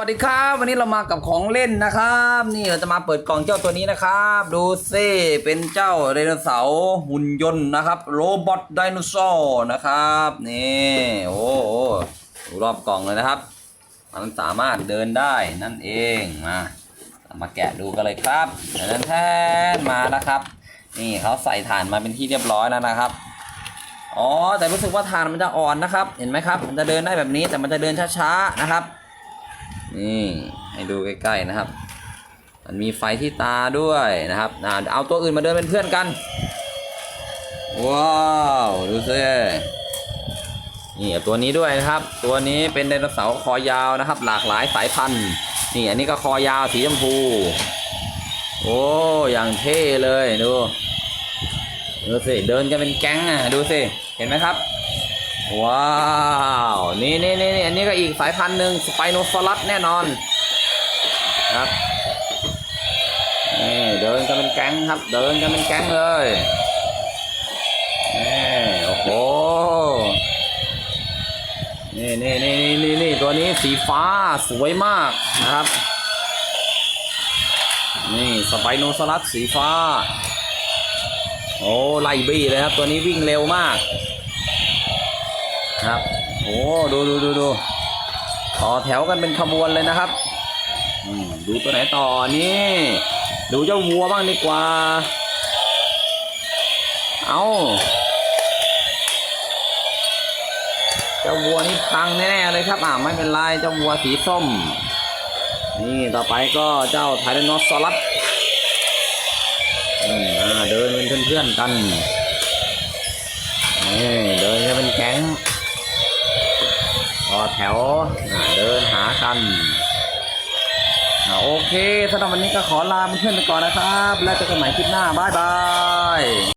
สวัสดีครับวันนี้เรามากับของเล่นนะครับ นี่เราจะมาเปิดกล่องเจ้าตัวนี้นะครับ ดูซิเป็นเจ้าไดโนเสาร์หุ่นยนต์นะครับโรบอทไดโนเสาร์นะครับนี่โอ้โหดูรอบกล่องเลยนะครับ มันสามารถเดินได้นั่นเองมามาแกะดูกันเลยครับแทนแทนมานะครับ นี่เขาใส่ถ่านมาเป็นที่เรียบร้อยแล้วนะครับอ๋อแต่รู้สึกว่าถ่านมันจะอ่อนนะครับ เห็นไหมครับ มันจะเดินได้แบบนี้แต่มันจะเดินช้าๆนะครับ นี่ให้ดูใกล้ๆนะครับ มันมีไฟที่ตาด้วยนะครับอ่าเอาตัวอื่นมาเดินเป็นเพื่อนกัน ว้าวดูสินี่ตัวนี้ด้วยนะครับ ตัวนี้เป็นไดโนเสาร์คอยาวนะครับ หลากหลายสายพันธุ์นี่อันนี้ก็คอยาวสีชมพู โอ้อย่างเท่เลยดูดูสิเดินกันเป็นแก๊งอะดูสิเห็นไหมครับ ว้าวนี่นี่นี่อันนี้ก็อีกสายพันธุ์หนึ่งสไปโนซอรัสแน่นอนครับนี่เดินกันเป็นแก๊งครับ เดินกันเป็นแก๊งเลยนี่โอ้โหนี่นี่นี่นี่นี่ตัวนี้สีฟ้าสวยมากนะครับ นี่สไปโนซอรัสสีฟ้า โอ้ไล่บี้เลยครับ ตัวนี้วิ่งเร็วมาก ครับโอ้ดูดูดูดูต่อแถวกันเป็นขบวนเลยนะครับอืมดูตัวไหนต่อนี่ดูเจ้าวัวบ้างดีกว่า เอาเจ้าวัวนี่พังแน่ๆเลยครับอ่าไม่เป็นไรเจ้าวัวสีส้ม นี่ต่อไปก็เจ้าไทแรนโนซอรัสอืมอ่าเดินเป็นเพื่อนๆกันนี่เดินเป็น ถวเดินหากันโอเคสำหรับวันนี้ก็ขอลาเพื่อนไปก่อนนะครับ แล้วเจอกันใหม่คลิปหน้า บ๊ายบาย